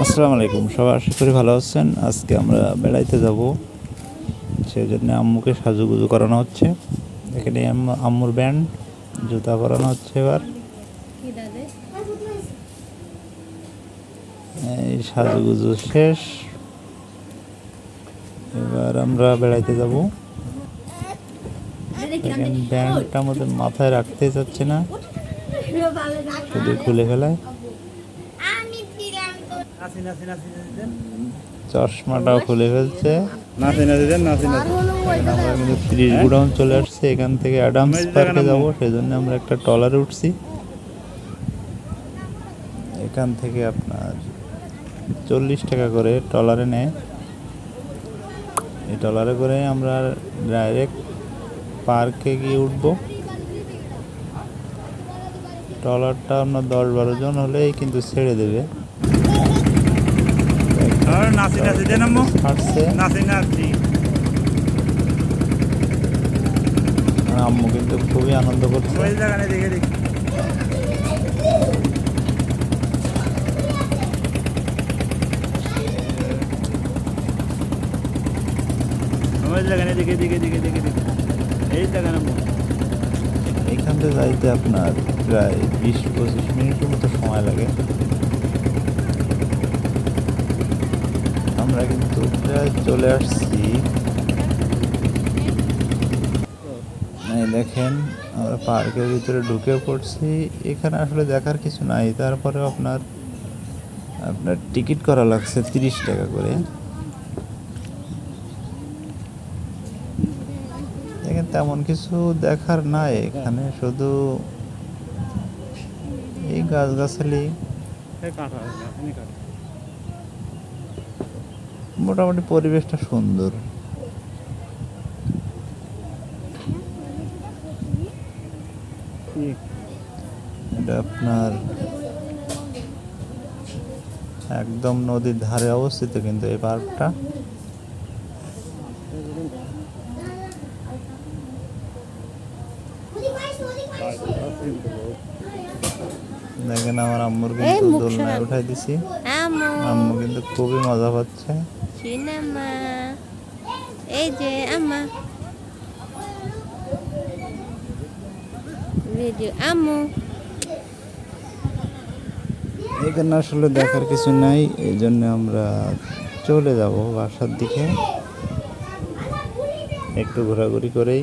আসসালামু আলাইকুম। সবাই আশা করি ভালো আছেন। আজকে আমরা বেড়াইতে যাব। সেই জন্য আম্মুকে সাজুগুজু করানো হচ্ছে। এখানে আম্মু- আম্মুর ব্যান্ড জুতা পরানো হচ্ছে এবার। এই সাজুগুজু শেষ। এবার আমরা বেড়াইতে যাব। ব্যান্ডটা আমাদের মাথায় রাখতে চাচ্ছে না। খুলে ফেলায় আমি ছিলাম তো নাচি নাচি নাচি নাচি দেন চশমাটাও খুলে ফেলছে। আমরা কিন্তু ত্রিশ গুডাউন চলে আসছে এখান থেকে অ্যাডামস পার্কে যাব সেই জন্য আমরা একটা ট্রলারে উঠছি। এখান থেকে আপনার চল্লিশ টাকা করে ট্রলারে নেয়। এই ট্রলারে করে আমরা ডাইরেক্ট পার্কে গিয়ে উঠব। ট্রলারটা আপনার দশ বারো জন হলেই কিন্তু ছেড়ে দেবে। নাচি নাচি দেন আম্মু নাচি নাচি আম্মু কিন্তু খুবই আনন্দ করছে। ওই জায়গা নেই দেখে দেখি। ওই দেখে দেখে দেখে দেখে দেখে এই জায়গা আম্মু এখান থেকে যাইতে আপনার প্রায় বিশ পঁচিশ মিনিটের মতো সময় লাগে। আমরা কিন্তু চলে আসছি। দেখেন, আমরা পার্কের ভিতরে ঢুকে পড়ছি। এখানে আসলে দেখার কিছু নাই। তারপরে আপনার আপনার টিকিট করা লাগছে তিরিশ টাকা করে। দেখেন, তেমন কিছু দেখার নাই এখানে। শুধু এই গাছগাছালি। মোটামুটি পরিবেশটা সুন্দর। এটা আপনার একদম নদীর ধারে অবস্থিত কিন্তু এই পার্কটা। দেখেন আমার আম্মুর কিন্তু দোলনায় উঠাই দিছি। আম্মু কিন্তু খুবই মজা পাচ্ছে। সিনেমা। এই যে আম্মা আম্মু এখানে আসলে দেখার কিছু নাই এই জন্য আমরা চলে যাব বাসার দিকে। একটু ঘোরাঘুরি করেই।